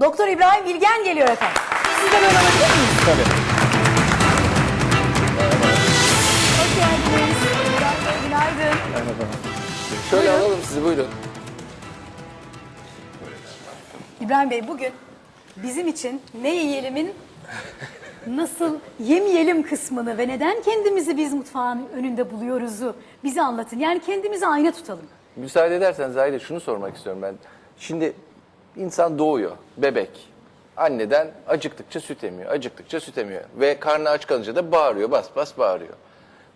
Doktor İbrahim Bilgen geliyor efendim. Siz de böyle alabilir miyiz? Tabii. Hoş geldiniz. İbrahim Bey günaydın. Şöyle alalım sizi buyurun. İbrahim Bey bugün bizim için ne yiyelimin nasıl yemeyelim kısmını ve neden kendimizi biz mutfağın önünde buluyoruzu bize anlatın. Yani kendimizi ayna tutalım. Müsaade edersen Zahide şunu sormak istiyorum ben. Şimdi insan doğuyor, bebek. Anneden acıktıkça süt emiyor, acıktıkça süt emiyor. Ve karnı aç kalınca da bağırıyor, bas bas bağırıyor.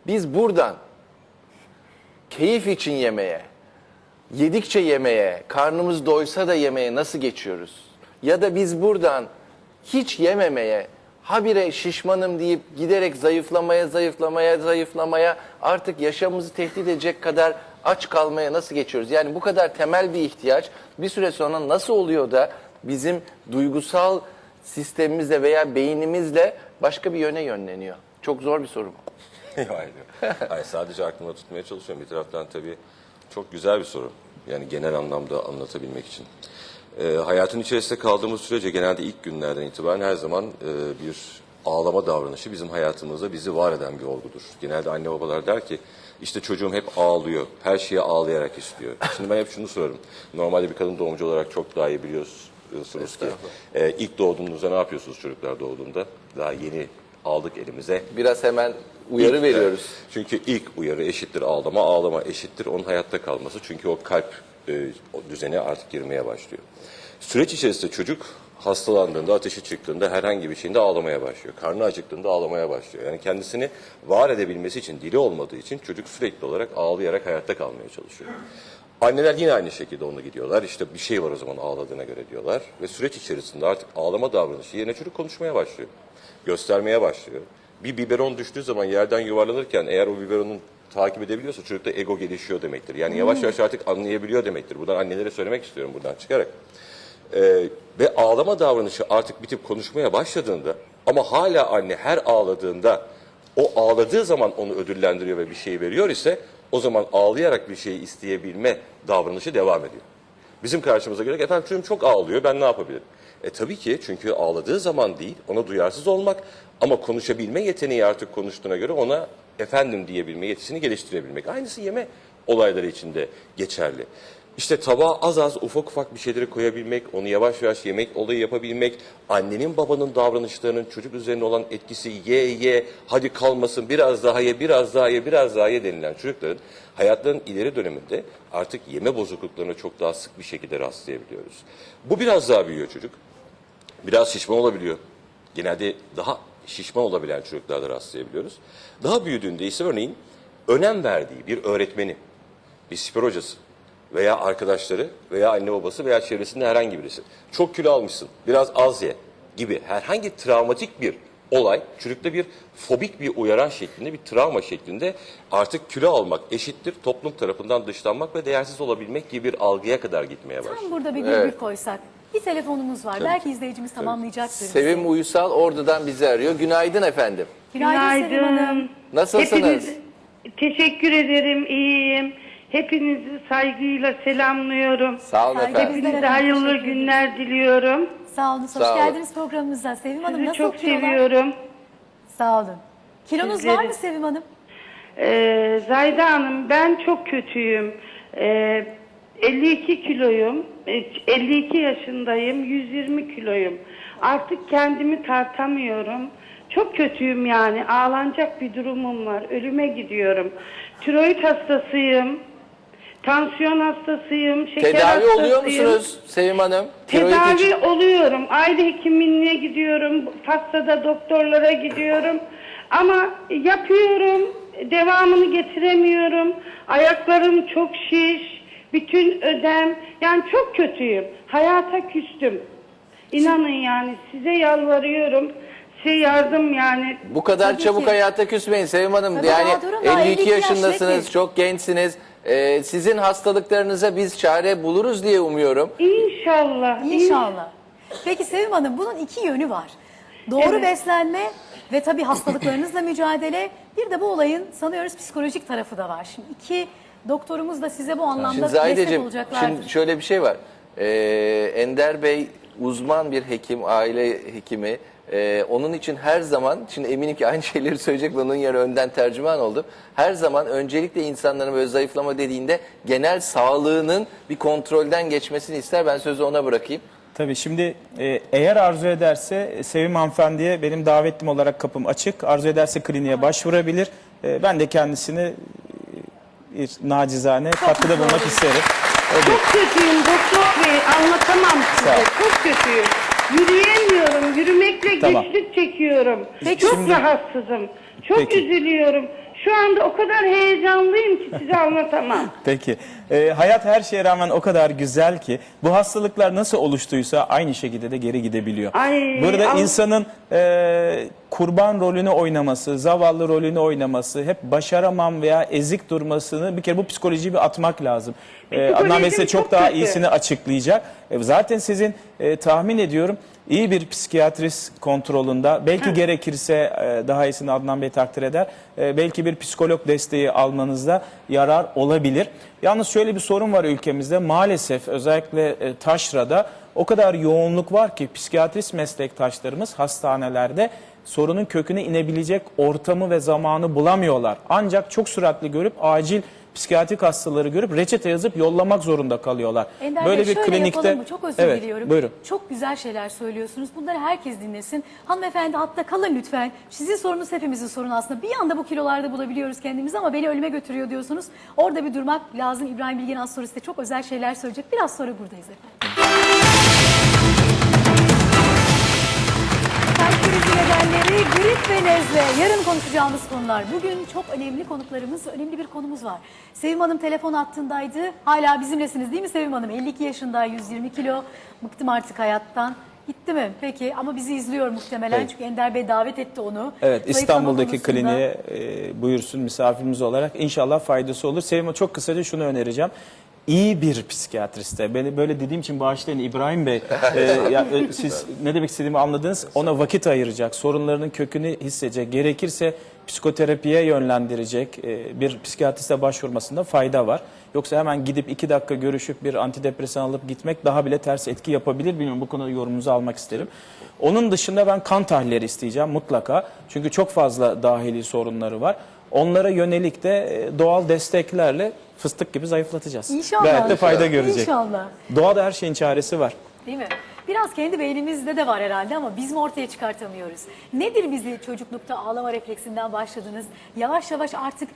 Biz buradan keyif için yemeye, yedikçe yemeye, karnımız doysa da yemeye nasıl geçiyoruz? Ya da biz buradan hiç yememeye, habire şişmanım deyip giderek zayıflamaya, zayıflamaya, zayıflamaya, artık yaşamımızı tehdit edecek kadar aç kalmaya nasıl geçiyoruz? Yani bu kadar temel bir ihtiyaç bir süre sonra nasıl oluyor da bizim duygusal sistemimizle veya beynimizle başka bir yöne yönleniyor? Çok zor bir soru bu. Hayır. Hayır, sadece aklımda tutmaya çalışıyorum. Bir taraftan tabii çok güzel bir soru. Yani genel anlamda anlatabilmek için. Ee, hayatın içerisinde kaldığımız sürece genelde ilk günlerden itibaren her zaman e, bir ağlama davranışı bizim hayatımızda bizi var eden bir olgudur. Genelde anne babalar der ki işte çocuğum hep ağlıyor, her şeye ağlayarak istiyor. Şimdi ben hep şunu sorarım. Normalde bir kadın doğumcu olarak çok daha iyi biliyorsunuz ki e, ilk doğduğunuzda ne yapıyorsunuz çocuklar doğduğunda? Daha yeni aldık elimize. Biraz hemen uyarı İlk- veriyoruz. Çünkü ilk uyarı eşittir ağlama, ağlama eşittir onun hayatta kalması. Çünkü o kalp e, o düzene artık girmeye başlıyor. Süreç içerisinde çocuk hastalandığında, ateşi çıktığında herhangi bir şeyinde ağlamaya başlıyor. Karnı acıktığında ağlamaya başlıyor. Yani kendisini var edebilmesi için, dili olmadığı için çocuk sürekli olarak ağlayarak hayatta kalmaya çalışıyor. Anneler yine aynı şekilde onu gidiyorlar. İşte bir şey var o zaman ağladığına göre diyorlar. Ve süreç içerisinde artık ağlama davranışı yerine çocuk konuşmaya başlıyor. Göstermeye başlıyor. Bir biberon düştüğü zaman yerden yuvarlanırken eğer o biberonun takip edebiliyorsa çocukta ego gelişiyor demektir. Yani yavaş yavaş artık anlayabiliyor demektir. Buradan annelere söylemek istiyorum buradan çıkarak. Ee, ve ağlama davranışı artık bitip konuşmaya başladığında ama hala anne her ağladığında o ağladığı zaman onu ödüllendiriyor ve bir şey veriyor ise o zaman ağlayarak bir şeyi isteyebilme davranışı devam ediyor. Bizim karşımıza gelerek efendim çocuğum çok ağlıyor ben ne yapabilirim? E tabii ki çünkü ağladığı zaman değil ona duyarsız olmak ama konuşabilme yeteneği artık konuştuğuna göre ona efendim diyebilme yetisini geliştirebilmek. Aynısı yeme olayları içinde geçerli. İşte tabağa az az ufak ufak bir şeyleri koyabilmek, onu yavaş yavaş yemek olayı yapabilmek, annenin babanın davranışlarının çocuk üzerine olan etkisi ye ye, hadi kalmasın biraz daha ye, biraz daha ye, biraz daha ye denilen çocukların hayatlarının ileri döneminde artık yeme bozukluklarına çok daha sık bir şekilde rastlayabiliyoruz. Bu biraz daha büyüyor çocuk. Biraz şişman olabiliyor. Genelde daha şişman olabilen çocuklarda rastlayabiliyoruz. Daha büyüdüğünde ise örneğin önem verdiği bir öğretmeni, bir spor hocası veya arkadaşları veya anne babası veya çevresinde herhangi birisi. Çok kilo almışsın, biraz az ye gibi herhangi travmatik bir olay çocukta bir fobik bir uyaran şeklinde bir travma şeklinde artık kilo almak eşittir toplum tarafından dışlanmak ve değersiz olabilmek gibi bir algıya kadar gitmeye başlıyor. Tam burada bir virgül Evet. koysak. Bir telefonumuz var. Belki izleyicimiz tamamlayacaktır. bizi. Sevim Uysal Ordu'dan bizi arıyor. Günaydın efendim. Günaydın, Sevim Hanım. Nasılsınız? Hepiniz, teşekkür ederim, iyiyim. Hepinizi saygıyla selamlıyorum. Sağ olun Saygı- efendim. Hepinize hayırlı günler diliyorum. Sağ olun. Hoş Sağ olun. geldiniz programımıza. Sevim Hanım Sizi nasıl çok kilolar? seviyorum. Sağ olun. Kilonuz Sizleri. var mı Sevim Hanım? Ee, Zayda Hanım ben çok kötüyüm. Ee, 52 kiloyum. Ee, 52 yaşındayım. 120 kiloyum. Artık kendimi tartamıyorum. Çok kötüyüm yani. Ağlanacak bir durumum var. Ölüme gidiyorum. Tiroid hastasıyım. Tansiyon hastasıyım. Şeker Tedavi oluyor hastasıyım. musunuz Sevim Hanım? Tiroid Tedavi için. oluyorum. Aile hekimliğine gidiyorum. Fastada doktorlara gidiyorum. Ama yapıyorum. Devamını getiremiyorum. Ayaklarım çok şiş. Bütün ödem. Yani çok kötüyüm. Hayata küstüm. İnanın yani size yalvarıyorum. Size yardım yani. Bu kadar Tabii çabuk ki. hayata küsmeyin Sevim Hanım. Tabii yani daha durun, daha 52 52 yaş yaşındasınız, çok gençsiniz. Ee, sizin hastalıklarınıza biz çare buluruz diye umuyorum. İnşallah. İnşallah. Peki Sevim Hanım bunun iki yönü var. Doğru Evet. beslenme ve tabii hastalıklarınızla mücadele. Bir de bu olayın sanıyoruz psikolojik tarafı da var. Şimdi iki doktorumuz da size bu anlamda Şimdi destek Zahideciğim, olacaklardır. şimdi şöyle bir şey var. Ee, Ender Bey uzman bir hekim, aile hekimi. e, onun için her zaman, şimdi eminim ki aynı şeyleri söyleyecek ve onun yerine önden tercüman oldum. Her zaman öncelikle insanların böyle zayıflama dediğinde genel sağlığının bir kontrolden geçmesini ister. Ben sözü ona bırakayım. Tabii şimdi e, eğer arzu ederse e, Sevim hanımefendiye benim davetlim olarak kapım açık. Arzu ederse kliniğe başvurabilir. E, ben de kendisini nacizane katkıda bulunmak isterim. Çok kötüyüm doktor bey anlatamam size çok kötüyüm. Yürüyemiyorum yürümekle Tamam. güçlük çekiyorum. Peki çok şimdi- rahatsızım. Çok Peki. üzülüyorum. Şu anda o kadar heyecanlıyım ki size anlatamam. Peki. E, hayat her şeye rağmen o kadar güzel ki bu hastalıklar nasıl oluştuysa aynı şekilde de geri gidebiliyor. Ay, Burada al- insanın e, kurban rolünü oynaması, zavallı rolünü oynaması, hep başaramam veya ezik durmasını bir kere bu psikolojiyi bir atmak lazım. E, Psikolojim Adnan Bey size çok, çok daha kötü. iyisini açıklayacak. E, zaten sizin e, tahmin ediyorum iyi bir psikiyatrist kontrolünde belki gerekirse e, daha iyisini Adnan Bey takdir eder. e, belki bir psikolog desteği almanızda yarar olabilir. Yalnız şöyle bir sorun var ülkemizde. Maalesef özellikle e, taşrada o kadar yoğunluk var ki psikiyatrist meslektaşlarımız hastanelerde sorunun köküne inebilecek ortamı ve zamanı bulamıyorlar. Ancak çok süratli görüp acil psikiyatrik hastaları görüp reçete yazıp yollamak zorunda kalıyorlar. Ender Böyle Bey bir şöyle klinikte yapalım mı? Çok özür evet, diliyorum. Buyurun. Çok güzel şeyler söylüyorsunuz. Bunları herkes dinlesin. Hanımefendi hatta kalın lütfen. Sizin sorunuz hepimizin sorunu aslında. Bir anda bu kilolarda bulabiliyoruz kendimizi ama beni ölüme götürüyor diyorsunuz. Orada bir durmak lazım. İbrahim Bilgen az sonra size çok özel şeyler söyleyecek. Biraz sonra buradayız efendim. Grip ve nezle. Yarın konuşacağımız konular. Bugün çok önemli konuklarımız, önemli bir konumuz var. Sevim Hanım telefon hattındaydı. Hala bizimlesiniz değil mi Sevim Hanım? 52 yaşında, 120 kilo. Bıktım artık hayattan. Gitti mi? Peki ama bizi izliyor muhtemelen Evet. çünkü Ender Bey davet etti onu. Evet Zayıflama İstanbul'daki konusunda. kliniğe e, buyursun misafirimiz olarak inşallah faydası olur. Sevim çok kısaca şunu önereceğim. İyi bir psikiyatriste, beni böyle dediğim için bağışlayın İbrahim Bey, e, ya, siz ne demek istediğimi anladınız. Ona vakit ayıracak, sorunlarının kökünü hissedecek, gerekirse psikoterapiye yönlendirecek e, bir psikiyatriste başvurmasında fayda var. Yoksa hemen gidip iki dakika görüşüp bir antidepresan alıp gitmek daha bile ters etki yapabilir. Bilmiyorum bu konuda yorumunuzu almak isterim. Onun dışında ben kan tahlilleri isteyeceğim mutlaka. Çünkü çok fazla dahili sorunları var. Onlara yönelik de e, doğal desteklerle fıstık gibi zayıflatacağız. İnşallah. Gayet de fayda görecek. İnşallah. Doğada her şeyin çaresi var. Değil mi? Biraz kendi beynimizde de var herhalde ama biz mi ortaya çıkartamıyoruz? Nedir bizi çocuklukta ağlama refleksinden başladınız? Yavaş yavaş artık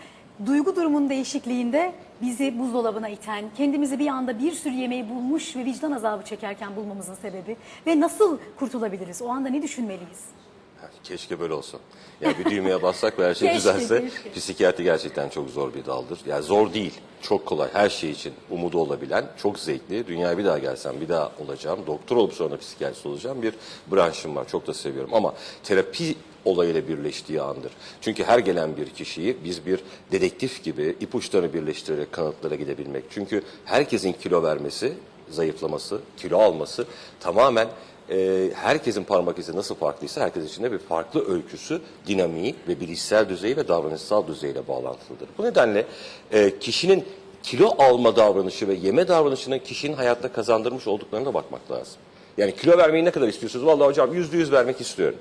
duygu durumunun değişikliğinde bizi buzdolabına iten, kendimizi bir anda bir sürü yemeği bulmuş ve vicdan azabı çekerken bulmamızın sebebi ve nasıl kurtulabiliriz? O anda ne düşünmeliyiz? Keşke böyle olsa. Yani bir düğmeye bassak ve her şey Keşke, düzelse. keşke. Psikiyatri gerçekten çok zor bir daldır. Yani zor değil, çok kolay. Her şey için umudu olabilen, çok zevkli. Dünyaya bir daha gelsem bir daha olacağım. Doktor olup sonra psikiyatrist olacağım bir branşım var. Çok da seviyorum. Ama terapi olayıyla birleştiği andır. Çünkü her gelen bir kişiyi biz bir dedektif gibi ipuçlarını birleştirerek kanıtlara gidebilmek. Çünkü herkesin kilo vermesi, zayıflaması, kilo alması tamamen e, herkesin parmak izi nasıl farklıysa herkes için de bir farklı öyküsü, dinamiği ve bilişsel düzeyi ve davranışsal düzeyle bağlantılıdır. Bu nedenle e, kişinin kilo alma davranışı ve yeme davranışının kişinin hayatta kazandırmış olduklarına da bakmak lazım. Yani kilo vermeyi ne kadar istiyorsunuz? Vallahi hocam yüzde yüz vermek istiyorum.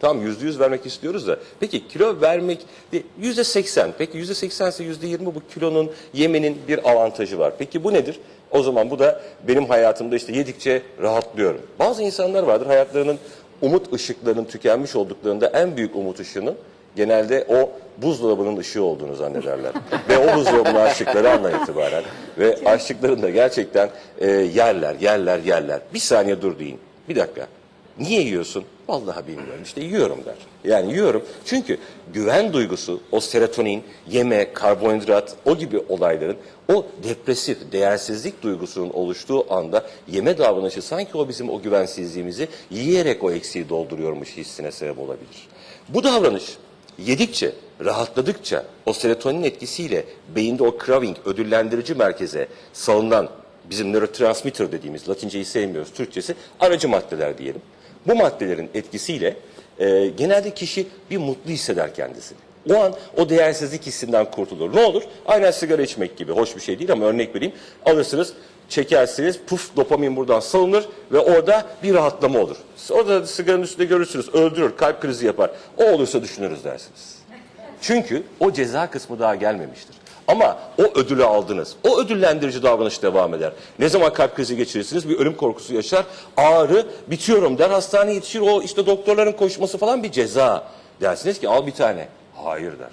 Tamam yüzde yüz vermek istiyoruz da peki kilo vermek de- yüzde seksen peki yüzde seksense yüzde yirmi bu kilonun yemenin bir avantajı var. Peki bu nedir? O zaman bu da benim hayatımda işte yedikçe rahatlıyorum. Bazı insanlar vardır hayatlarının umut ışıklarının tükenmiş olduklarında en büyük umut ışığının genelde o buzdolabının ışığı olduğunu zannederler. ve o buzdolabını açtıkları andan itibaren ve açtıklarında gerçekten e, yerler, yerler, yerler. Bir saniye dur deyin. Bir dakika. Niye yiyorsun? Vallahi bilmiyorum. İşte yiyorum der. Yani yiyorum. Çünkü güven duygusu, o serotonin, yeme, karbonhidrat, o gibi olayların o depresif, değersizlik duygusunun oluştuğu anda yeme davranışı sanki o bizim o güvensizliğimizi yiyerek o eksiği dolduruyormuş hissine sebep olabilir. Bu davranış yedikçe, rahatladıkça o serotonin etkisiyle beyinde o craving, ödüllendirici merkeze salınan bizim nörotransmitter dediğimiz, Latinceyi sevmiyoruz, Türkçesi aracı maddeler diyelim. Bu maddelerin etkisiyle e, genelde kişi bir mutlu hisseder kendisini. O an o değersizlik hissinden kurtulur. Ne olur? Aynen sigara içmek gibi. Hoş bir şey değil ama örnek vereyim. Alırsınız çekersiniz puf dopamin buradan salınır ve orada bir rahatlama olur. Orada sigaranın üstünde görürsünüz öldürür kalp krizi yapar. O olursa düşünürüz dersiniz. Çünkü o ceza kısmı daha gelmemiştir. Ama o ödülü aldınız. O ödüllendirici davranış devam eder. Ne zaman kalp krizi geçirirsiniz bir ölüm korkusu yaşar. Ağrı bitiyorum der hastaneye yetişir. O işte doktorların koşması falan bir ceza. Dersiniz ki al bir tane. Hayır der.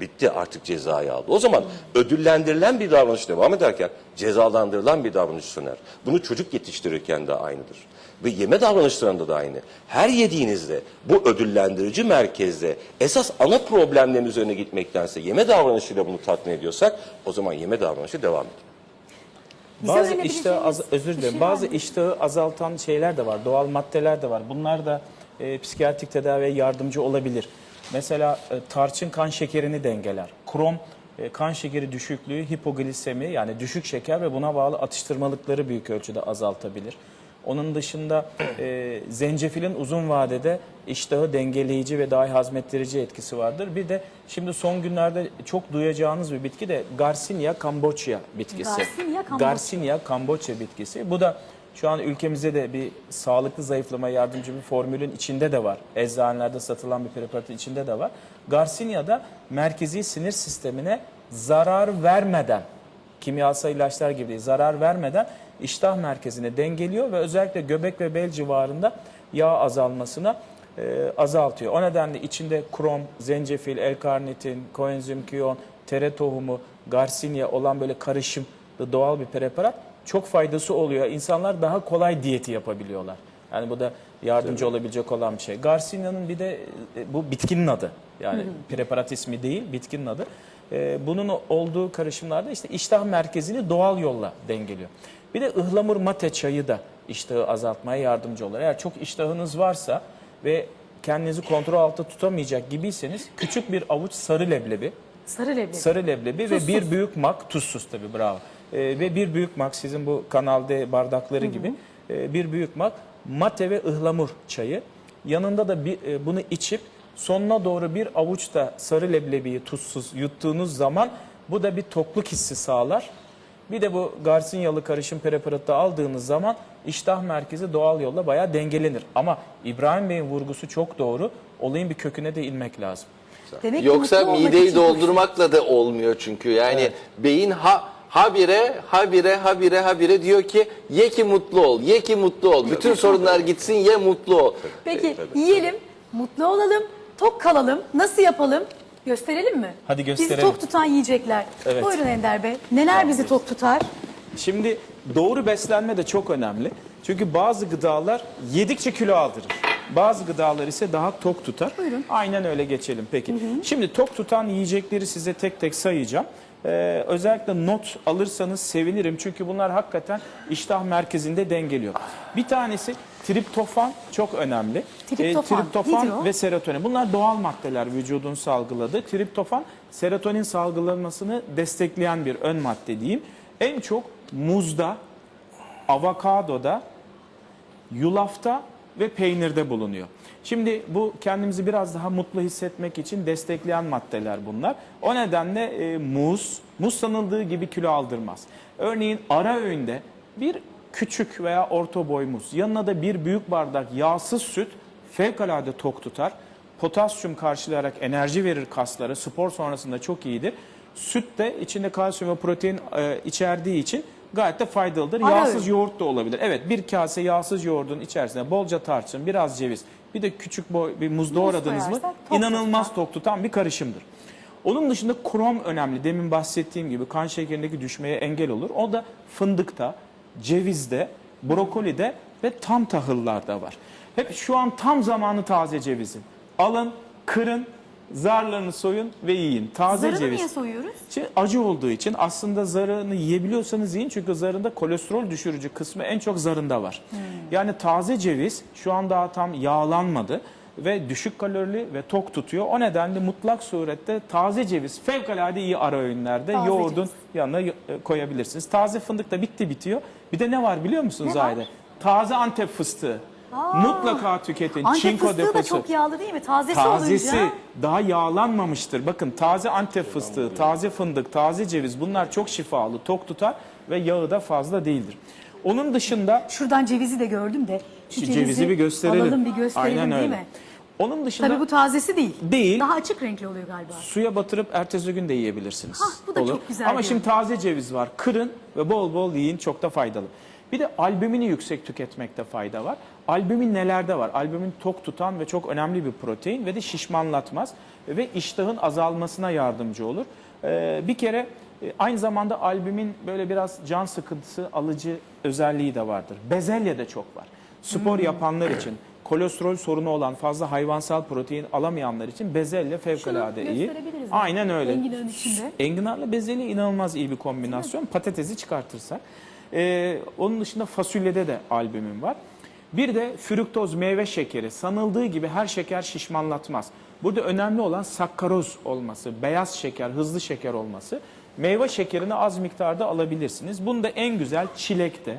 Bitti artık cezayı aldı. O zaman ödüllendirilen bir davranış devam ederken cezalandırılan bir davranış söner. Bunu çocuk yetiştirirken de aynıdır. Ve yeme davranışlarında da aynı. Her yediğinizde bu ödüllendirici merkezde esas ana problemlerin üzerine gitmektense yeme davranışıyla bunu tatmin ediyorsak o zaman yeme davranışı devam ediyor. Bize Bazı iştahı az, özür dilerim. şey bazı iştahı azaltan şeyler de var. Doğal maddeler de var. Bunlar da e, psikiyatrik tedaviye yardımcı olabilir. Mesela e, tarçın kan şekerini dengeler. Krom e, kan şekeri düşüklüğü, hipoglisemi yani düşük şeker ve buna bağlı atıştırmalıkları büyük ölçüde azaltabilir. Onun dışında e, zencefilin uzun vadede iştahı dengeleyici ve daha iyi hazmettirici etkisi vardır. Bir de şimdi son günlerde çok duyacağınız bir bitki de Garcinia cambogia bitkisi. Garcinia cambogia bitkisi. Bu da şu an ülkemizde de bir sağlıklı zayıflamaya yardımcı bir formülün içinde de var. Eczanelerde satılan bir preparatın içinde de var. Garcinia da merkezi sinir sistemine zarar vermeden kimyasal ilaçlar gibi değil, zarar vermeden iştah merkezine dengeliyor ve özellikle göbek ve bel civarında yağ azalmasına e, azaltıyor. O nedenle içinde krom, zencefil, L-karnitin, koenzim Q10, tere tohumu, garcinia olan böyle karışım doğal bir preparat çok faydası oluyor. İnsanlar daha kolay diyeti yapabiliyorlar. Yani bu da yardımcı olabilecek olan bir şey. Garcinia'nın bir de e, bu bitkinin adı. Yani preparat ismi değil, bitkinin adı. E, bunun olduğu karışımlarda işte iştah merkezini doğal yolla dengeliyor. Bir de ıhlamur mate çayı da iştahı azaltmaya yardımcı olur. Eğer çok iştahınız varsa ve kendinizi kontrol altında tutamayacak gibiyseniz küçük bir avuç sarı leblebi, Sarı leblebi. sarı leblebi ve bir büyük mak, tuzsuz tabii bravo. Ee, ve bir büyük mak sizin bu kanalda bardakları gibi e, bir büyük mak mate ve ıhlamur çayı. Yanında da bir, e, bunu içip sonuna doğru bir avuç da sarı leblebiyi tuzsuz yuttuğunuz zaman bu da bir tokluk hissi sağlar. Bir de bu Garcinyalı karışım preparatı aldığınız zaman iştah merkezi doğal yolla bayağı dengelenir. Ama İbrahim Bey'in vurgusu çok doğru. Olayın bir köküne de inmek lazım. Demek ki Yoksa mutlu olmak mideyi için doldurmakla da olmuyor çünkü. Yani beyin ha habire habire habire habire diyor ki ye ki mutlu ol, ye ki mutlu ol. Bütün sorunlar gitsin ye mutlu ol. Peki yiyelim, mutlu olalım, tok kalalım. Nasıl yapalım? Gösterelim mi? Hadi Bizi gösterelim. tok tutan yiyecekler. Evet. Buyurun Ender Bey. Neler bizi tok tutar? Şimdi doğru beslenme de çok önemli. Çünkü bazı gıdalar yedikçe kilo aldırır. Bazı gıdalar ise daha tok tutar. Buyurun. Aynen öyle geçelim peki. Şimdi tok tutan yiyecekleri size tek tek sayacağım. Ee, özellikle not alırsanız sevinirim. Çünkü bunlar hakikaten iştah merkezinde dengeliyor. Bir tanesi triptofan çok önemli. Triptofan, Ee, triptofan nedir o? ve serotonin. Bunlar doğal maddeler vücudun salgıladığı. Triptofan serotonin salgılanmasını destekleyen bir ön madde diyeyim. En çok muzda, avokadoda, yulafta ve peynirde bulunuyor. Şimdi bu kendimizi biraz daha mutlu hissetmek için destekleyen maddeler bunlar. O nedenle e, muz, muz sanıldığı gibi kilo aldırmaz. Örneğin ara öğünde bir küçük veya orta boy muz, yanına da bir büyük bardak yağsız süt fevkalade tok tutar. Potasyum karşılayarak enerji verir kaslara, spor sonrasında çok iyidir. Süt de içinde kalsiyum ve protein e, içerdiği için gayet de faydalıdır. Ara Yağsız öğün. yoğurt da olabilir. Evet bir kase yağsız yoğurdun içerisine bolca tarçın, biraz ceviz, bir de küçük boy bir muz doğradınız mı tok inanılmaz tutar. tok tutan bir karışımdır. Onun dışında krom önemli. Demin bahsettiğim gibi kan şekerindeki düşmeye engel olur. O da fındıkta, cevizde, brokolide ve tam tahıllarda var. Hep şu an tam zamanı taze cevizin. Alın, kırın, zarlarını soyun ve yiyin. Taze Zarını ceviz. niye soyuyoruz? Şimdi acı olduğu için aslında zarını yiyebiliyorsanız yiyin çünkü zarında kolesterol düşürücü kısmı en çok zarında var. Yani taze ceviz şu an daha tam yağlanmadı ve düşük kalorili ve tok tutuyor. O nedenle mutlak surette taze ceviz fevkalade iyi ara öğünlerde Taze yoğurdun ceviz. yanına e, koyabilirsiniz. Taze fındık da bitti bitiyor. Bir de ne var biliyor musunuz? Zahide? Taze Antep fıstığı. Mutlaka tüketin. Antep Çinko fıstığı da deposu. çok yağlı değil mi? Tazesi, Tazesi olunca. daha yağlanmamıştır. Bakın taze antep fıstığı, taze fındık, taze ceviz bunlar çok şifalı, tok tutar ve yağı da fazla değildir. Onun dışında Şuradan cevizi de gördüm de. Şu şu cevizi bir gösterelim. Alalım bir gösterelim Aynen değil öyle. mi? Onun dışında Tabii bu tazesi değil. Değil. Daha açık renkli oluyor galiba. suya batırıp ertesi gün de yiyebilirsiniz. Hah, bu da çok güzel Ama şimdi taze ceviz var. Kırın ve bol bol yiyin çok da faydalı. Bir de albümini yüksek tüketmekte fayda var. Albümin nelerde var? Albümin tok tutan ve çok önemli bir protein ve de şişmanlatmaz ve iştahın azalmasına yardımcı olur. Ee, bir kere e, aynı zamanda albümin böyle biraz can sıkıntısı alıcı özelliği de vardır. Bezelye de çok var. Spor Hmm. yapanlar için, kolesterol sorunu olan fazla hayvansal protein alamayanlar için bezelye fevkalade iyi. gösterebiliriz? Aynen öyle. Enginarın içinde. Enginarla bezelye inanılmaz iyi bir kombinasyon. Patatesi çıkartırsak. Ee, onun dışında fasulyede de albümün var. Bir de fruktoz meyve şekeri. Sanıldığı gibi her şeker şişmanlatmaz. Burada önemli olan sakkaroz olması, beyaz şeker, hızlı şeker olması. Meyve şekerini az miktarda alabilirsiniz. Bunda en güzel çilekte.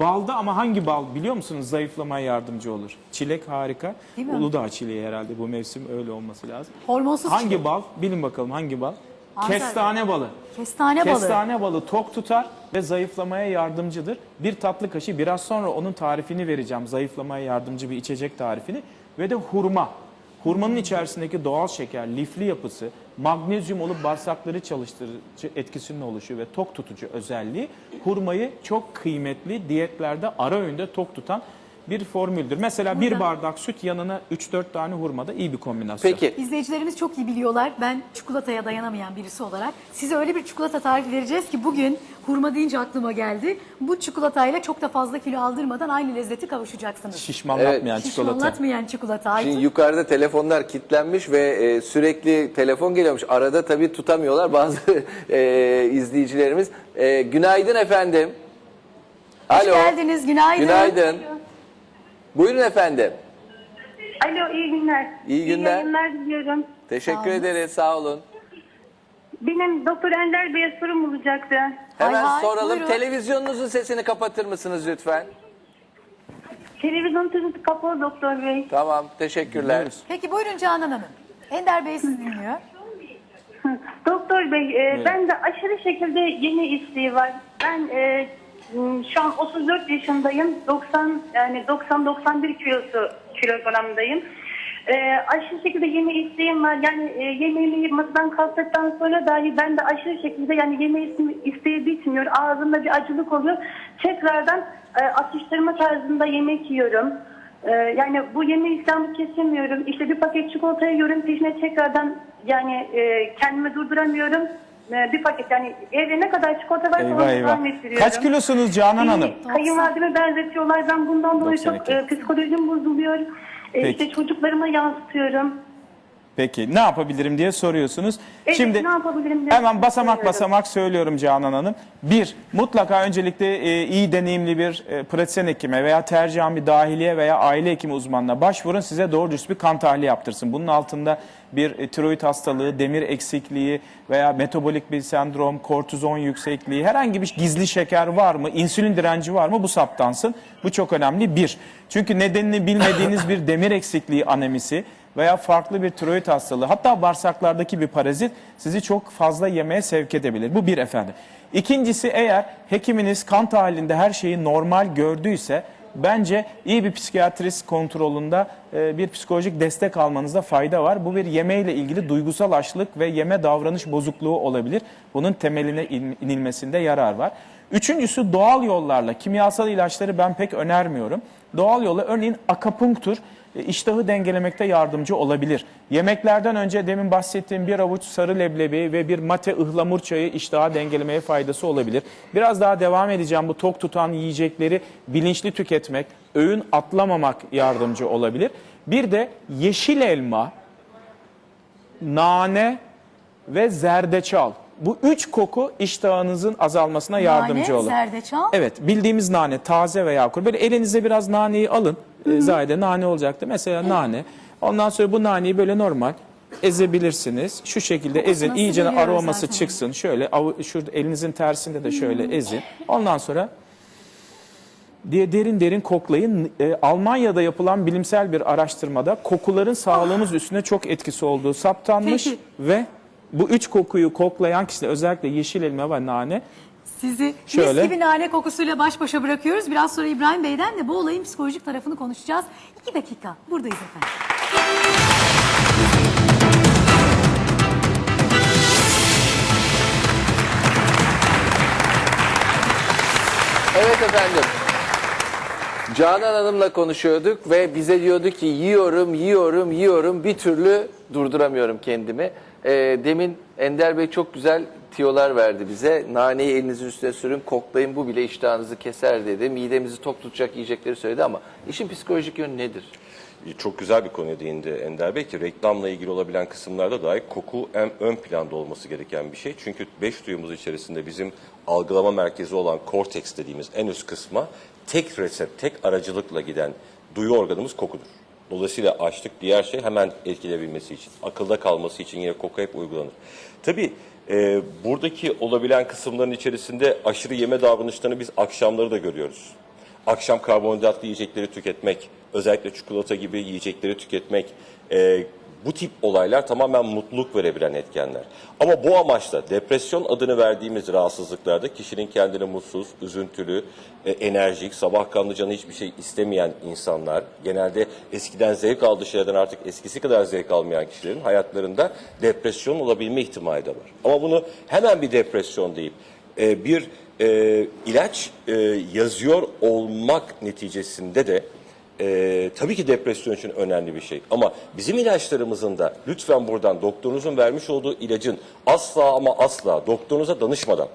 Balda ama hangi bal biliyor musunuz zayıflamaya yardımcı olur? Çilek harika. Değil mi? Uludağ çileği herhalde bu mevsim öyle olması lazım. Hormonsuz Hangi çilek. bal? Bilin bakalım hangi bal? Antalya. Kestane balı. Kestane balı. Kestane balı tok tutar ve zayıflamaya yardımcıdır. Bir tatlı kaşığı biraz sonra onun tarifini vereceğim. Zayıflamaya yardımcı bir içecek tarifini. Ve de hurma. Hurmanın içerisindeki doğal şeker, lifli yapısı, magnezyum olup bağırsakları çalıştırıcı etkisinin oluşu ve tok tutucu özelliği hurmayı çok kıymetli diyetlerde ara öğünde tok tutan bir formüldür. Mesela bir bardak süt yanına 3-4 tane hurma da iyi bir kombinasyon. Peki İzleyicilerimiz çok iyi biliyorlar. Ben çikolataya dayanamayan birisi olarak size öyle bir çikolata tarifi vereceğiz ki bugün hurma deyince aklıma geldi. Bu çikolatayla çok da fazla kilo aldırmadan aynı lezzeti kavuşacaksınız. Şişmanlatmayan çikolata. Şişmanlatmayan çikolata. Aytun. Şimdi yukarıda telefonlar kilitlenmiş ve e, sürekli telefon geliyormuş. Arada tabii tutamıyorlar bazı e, izleyicilerimiz. E, günaydın efendim. Hoş Alo. geldiniz. Günaydın. Günaydın. Buyurun efendim. Alo iyi günler. İyi günler. İyi yayınlar diliyorum. Teşekkür Sağ ederiz. Sağ olun. Benim Doktor Ender Bey'e sorum olacaktı. Hemen hay, soralım. buyurun. Televizyonunuzun sesini kapatır mısınız lütfen? Televizyon sesi kapalı Doktor Bey. Tamam. Teşekkürler. Peki buyurun Canan Hanım. Ender Bey sizi dinliyor. Doktor Bey e, ben de aşırı şekilde yeni isteği var. Ben e, şu an 34 yaşındayım. 90 yani 90-91 kilosu kilogramdayım. E, aşırı şekilde yeme isteğim var. Yani e, yemeğimi masadan kalktıktan sonra dahi ben de aşırı şekilde yani yeme iste- isteği bitmiyor. Ağzımda bir acılık oluyor. Tekrardan e, atıştırma tarzında yemek yiyorum. E, yani bu yeme işlemini kesemiyorum. İşte bir paket çikolata yiyorum. Peşine tekrardan yani e, kendimi durduramıyorum. E, bir paket yani evde ne kadar çikolata varsa Eyvah onu eyvah. devam ettiriyorum. Kaç kilosunuz Canan Hanım? Beni Kayınvalideme benzetiyorlar. Ben bundan dolayı çok 92. e, psikolojim bozuluyor. E, Peki. işte çocuklarıma yansıtıyorum. Peki ne yapabilirim diye soruyorsunuz. Evet, Şimdi ne yapabilirim diye hemen basamak soruyorum. basamak söylüyorum Canan Hanım. Bir, mutlaka öncelikle e, iyi deneyimli bir e, pratisyen hekime veya tercihen bir dahiliye veya aile hekimi uzmanına başvurun. Size doğru dürüst bir kan tahlili yaptırsın. Bunun altında bir e, tiroid hastalığı, demir eksikliği veya metabolik bir sendrom, kortizon yüksekliği, herhangi bir gizli şeker var mı, insülin direnci var mı bu saptansın. Bu çok önemli. Bir, çünkü nedenini bilmediğiniz bir demir eksikliği anemisi veya farklı bir tiroid hastalığı hatta bağırsaklardaki bir parazit sizi çok fazla yemeye sevk edebilir. Bu bir efendim. İkincisi eğer hekiminiz kan tahlilinde her şeyi normal gördüyse bence iyi bir psikiyatrist kontrolünde e, bir psikolojik destek almanızda fayda var. Bu bir yemeğiyle ilgili duygusal açlık ve yeme davranış bozukluğu olabilir. Bunun temeline in- inilmesinde yarar var. Üçüncüsü doğal yollarla kimyasal ilaçları ben pek önermiyorum. Doğal yolla örneğin akapunktur iştahı dengelemekte yardımcı olabilir. Yemeklerden önce demin bahsettiğim bir avuç sarı leblebi ve bir mate ıhlamur çayı iştahı dengelemeye faydası olabilir. Biraz daha devam edeceğim bu tok tutan yiyecekleri bilinçli tüketmek, öğün atlamamak yardımcı olabilir. Bir de yeşil elma, nane ve zerdeçal. Bu üç koku iştahınızın azalmasına yardımcı Nane, olur. zerdeçal. Evet bildiğimiz nane taze veya kuru. Böyle elinize biraz naneyi alın. E, Zahide nane olacaktı. Mesela nane. Ondan sonra bu naneyi böyle normal ezebilirsiniz. Şu şekilde Kokusu ezin. İyice aroması zaten? çıksın. Şöyle şurada elinizin tersinde de şöyle ezin. Ondan sonra diye derin derin koklayın. E, Almanya'da yapılan bilimsel bir araştırmada kokuların sağlığımız üstüne çok etkisi olduğu saptanmış Peki. ve bu üç kokuyu koklayan kişiler özellikle yeşil elma ve nane Sizi Şöyle. mis gibi nane kokusuyla baş başa bırakıyoruz. Biraz sonra İbrahim Bey'den de bu olayın psikolojik tarafını konuşacağız. İki dakika buradayız efendim. Evet efendim. Canan Hanım'la konuşuyorduk ve bize diyordu ki yiyorum, yiyorum, yiyorum bir türlü durduramıyorum kendimi. Ee, demin Ender Bey çok güzel tiyolar verdi bize. Naneyi elinizin üstüne sürün, koklayın bu bile iştahınızı keser dedi. Midemizi tok tutacak yiyecekleri söyledi ama işin psikolojik yönü nedir? Çok güzel bir konuya değindi Ender Bey ki reklamla ilgili olabilen kısımlarda dahi koku en ön planda olması gereken bir şey. Çünkü beş duyumuz içerisinde bizim algılama merkezi olan korteks dediğimiz en üst kısma tek resept, tek aracılıkla giden duyu organımız kokudur. Dolayısıyla açlık diğer şey hemen etkileyebilmesi için, akılda kalması için yine koku hep uygulanır. Tabii e, buradaki olabilen kısımların içerisinde aşırı yeme davranışlarını biz akşamları da görüyoruz akşam karbonhidratlı yiyecekleri tüketmek, özellikle çikolata gibi yiyecekleri tüketmek, e, bu tip olaylar tamamen mutluluk verebilen etkenler. Ama bu amaçla depresyon adını verdiğimiz rahatsızlıklarda kişinin kendini mutsuz, üzüntülü, e, enerjik, sabah kanlı canı hiçbir şey istemeyen insanlar, genelde eskiden zevk aldığı şeylerden artık eskisi kadar zevk almayan kişilerin hayatlarında depresyon olabilme ihtimali de var. Ama bunu hemen bir depresyon deyip e, bir e, ilaç e, yazıyor olmak neticesinde de e, tabii ki depresyon için önemli bir şey. Ama bizim ilaçlarımızın da lütfen buradan doktorunuzun vermiş olduğu ilacın asla ama asla doktorunuza danışmadan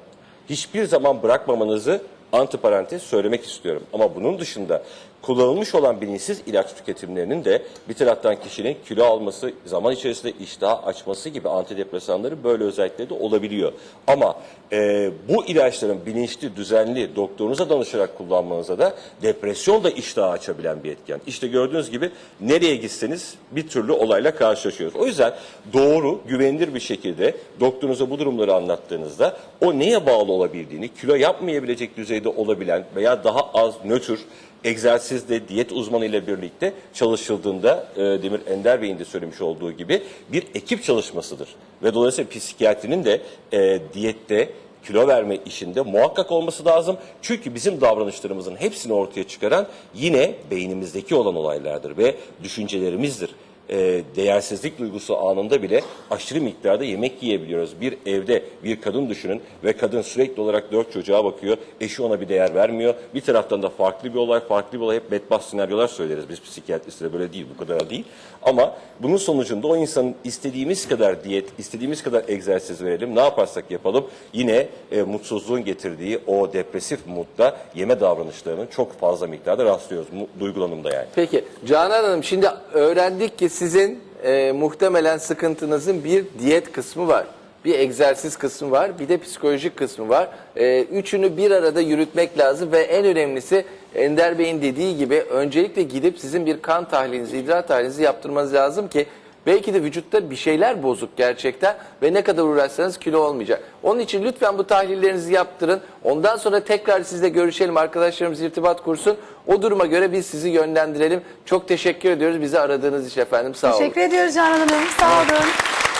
hiçbir zaman bırakmamanızı antiparantez söylemek istiyorum. Ama bunun dışında kullanılmış olan bilinçsiz ilaç tüketimlerinin de bir taraftan kişinin kilo alması, zaman içerisinde iştah açması gibi antidepresanları böyle özellikleri de olabiliyor. Ama e, bu ilaçların bilinçli, düzenli doktorunuza danışarak kullanmanıza da depresyon da iştahı açabilen bir etken. İşte gördüğünüz gibi nereye gitseniz bir türlü olayla karşılaşıyoruz. O yüzden doğru, güvenilir bir şekilde doktorunuza bu durumları anlattığınızda o neye bağlı olabildiğini, kilo yapmayabilecek düzeyde olabilen veya daha az nötr egzersizde diyet uzmanı ile birlikte çalışıldığında e, Demir Ender Bey'in de söylemiş olduğu gibi bir ekip çalışmasıdır. Ve dolayısıyla psikiyatrinin de e, diyette kilo verme işinde muhakkak olması lazım. Çünkü bizim davranışlarımızın hepsini ortaya çıkaran yine beynimizdeki olan olaylardır ve düşüncelerimizdir e, değersizlik duygusu anında bile aşırı miktarda yemek yiyebiliyoruz. Bir evde bir kadın düşünün ve kadın sürekli olarak dört çocuğa bakıyor. Eşi ona bir değer vermiyor. Bir taraftan da farklı bir olay, farklı bir olay hep bedbaht senaryolar söyleriz biz psikiyatristlere böyle değil, bu kadar değil. Ama bunun sonucunda o insanın istediğimiz kadar diyet, istediğimiz kadar egzersiz verelim, ne yaparsak yapalım yine e, mutsuzluğun getirdiği o depresif modda yeme davranışlarının çok fazla miktarda rastlıyoruz duygulanımda yani. Peki Canan Hanım şimdi öğrendik ki sizin e, muhtemelen sıkıntınızın bir diyet kısmı var. Bir egzersiz kısmı var, bir de psikolojik kısmı var. E, üçünü bir arada yürütmek lazım ve en önemlisi Ender Bey'in dediği gibi öncelikle gidip sizin bir kan tahlilinizi, idrar tahlilinizi yaptırmanız lazım ki belki de vücutta bir şeyler bozuk gerçekten ve ne kadar uğraşsanız kilo olmayacak. Onun için lütfen bu tahlillerinizi yaptırın. Ondan sonra tekrar sizle görüşelim, arkadaşlarımız irtibat kursun. O duruma göre biz sizi yönlendirelim. Çok teşekkür ediyoruz bizi aradığınız için efendim. Sağ olun. Teşekkür ediyoruz Canan Hanım. Sağ olun.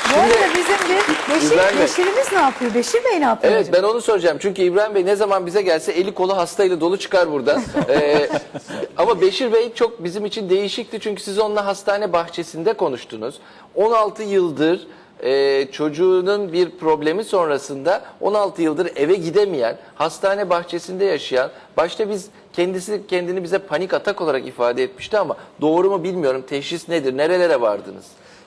Bu arada bizim bir Beşir, İbrahim Bey. Beşir'imiz ne yapıyor? Beşir Bey ne yapıyor Evet ben onu soracağım. Çünkü İbrahim Bey ne zaman bize gelse eli kolu hastayla dolu çıkar burada. Ee, ama Beşir Bey çok bizim için değişikti. Çünkü siz onunla hastane bahçesinde konuştunuz. 16 yıldır e, çocuğunun bir problemi sonrasında 16 yıldır eve gidemeyen, hastane bahçesinde yaşayan, başta biz kendisi kendini bize panik atak olarak ifade etmişti ama doğru mu bilmiyorum. Teşhis nedir? Nerelere vardınız?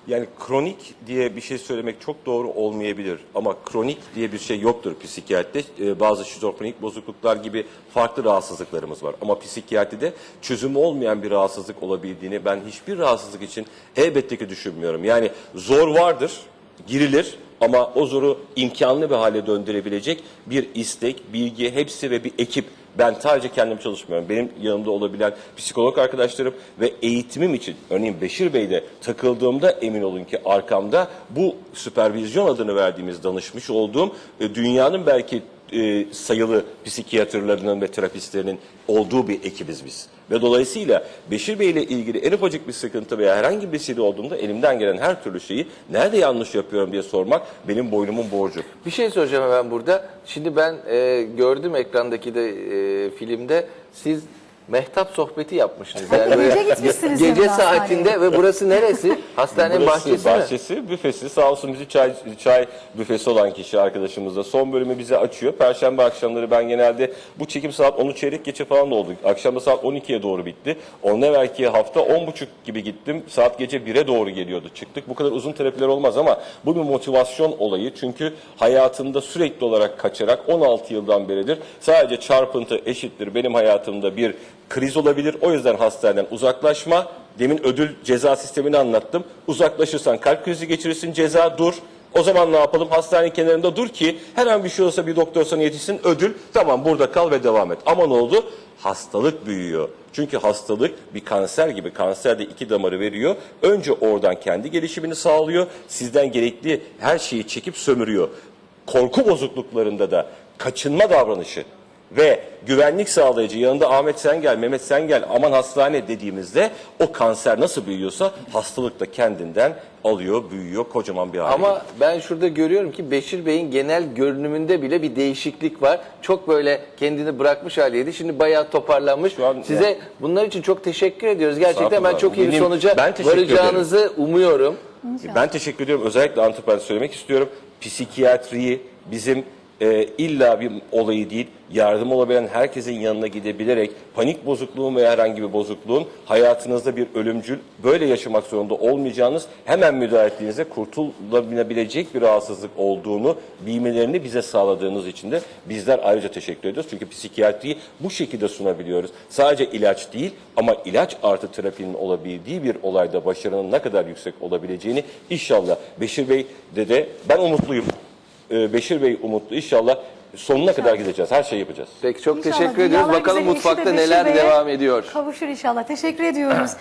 Yani kronik diye bir şey söylemek çok doğru olmayabilir ama kronik diye bir şey yoktur psikiyatride. Ee, bazı şizofrenik bozukluklar gibi farklı rahatsızlıklarımız var. Ama psikiyatride çözümü olmayan bir rahatsızlık olabildiğini ben hiçbir rahatsızlık için elbette ki düşünmüyorum. Yani zor vardır, girilir ama o zoru imkanlı bir hale döndürebilecek bir istek, bilgi, hepsi ve bir ekip ben sadece kendim çalışmıyorum. Benim yanımda olabilen psikolog arkadaşlarım ve eğitimim için örneğin Beşir Bey'de takıldığımda emin olun ki arkamda bu süpervizyon adını verdiğimiz danışmış olduğum e, dünyanın belki e, sayılı psikiyatrlarının ve terapistlerinin olduğu bir ekibiz biz. Ve dolayısıyla Beşir Bey ile ilgili en ufacık bir sıkıntı veya herhangi bir şey olduğunda elimden gelen her türlü şeyi nerede yanlış yapıyorum diye sormak benim boynumun borcu. Bir şey soracağım hemen burada. Şimdi ben e, gördüm ekrandaki de e, filmde siz mehtap sohbeti yapmışsınız. Yani Gece böyle gitmişsiniz Gece yanına saatinde hastaneye. ve burası neresi? Hastanenin Burası bahçesi mi? bahçesi, büfesi. Sağ olsun bizi çay, çay büfesi olan kişi arkadaşımız da son bölümü bize açıyor. Perşembe akşamları ben genelde bu çekim saat 10'u çeyrek geçe falan da oldu. Akşamda saat 12'ye doğru bitti. Ondan evvelki hafta 10.30 gibi gittim. Saat gece 1'e doğru geliyordu. Çıktık. Bu kadar uzun terapiler olmaz ama bu bir motivasyon olayı. Çünkü hayatımda sürekli olarak kaçarak 16 yıldan beridir sadece çarpıntı eşittir benim hayatımda bir kriz olabilir. O yüzden hastaneden uzaklaşma. Demin ödül ceza sistemini anlattım. Uzaklaşırsan kalp krizi geçirirsin ceza dur. O zaman ne yapalım? Hastane kenarında dur ki her an bir şey olsa bir doktor sana yetişsin ödül. Tamam burada kal ve devam et. Ama ne oldu? Hastalık büyüyor. Çünkü hastalık bir kanser gibi. Kanser de iki damarı veriyor. Önce oradan kendi gelişimini sağlıyor. Sizden gerekli her şeyi çekip sömürüyor. Korku bozukluklarında da kaçınma davranışı ve güvenlik sağlayıcı yanında Ahmet sen gel, Mehmet sen gel, aman hastane dediğimizde o kanser nasıl büyüyorsa hastalık da kendinden alıyor, büyüyor, kocaman bir hale. Ama ben şurada görüyorum ki Beşir Bey'in genel görünümünde bile bir değişiklik var. Çok böyle kendini bırakmış haliydi. Şimdi bayağı toparlanmış. Şu an- Size bunlar için çok teşekkür ediyoruz. Gerçekten ben Estağfurullah. çok iyi bir Benim- sonuca ben teşekkür varacağınızı umuyorum. Ben teşekkür ediyorum. Özellikle antiparantez söylemek istiyorum. Psikiyatriyi bizim e, illa bir olayı değil, yardım olabilen herkesin yanına gidebilerek panik bozukluğun veya herhangi bir bozukluğun hayatınızda bir ölümcül, böyle yaşamak zorunda olmayacağınız, hemen müdahale ettiğinizde kurtulabilecek bir rahatsızlık olduğunu bilmelerini bize sağladığınız için de bizler ayrıca teşekkür ediyoruz. Çünkü psikiyatriyi bu şekilde sunabiliyoruz. Sadece ilaç değil ama ilaç artı terapinin olabildiği bir olayda başarının ne kadar yüksek olabileceğini inşallah Beşir Bey de de ben umutluyum. Ee, Beşir Bey umutlu. İnşallah sonuna kadar gideceğiz. Her şeyi yapacağız. Peki çok İnşallah teşekkür ediyoruz. dünyalar Bakalım güzeli işi de mutfakta Beşir neler Bey'e devam ediyor. Kavuşur inşallah. Teşekkür ediyoruz.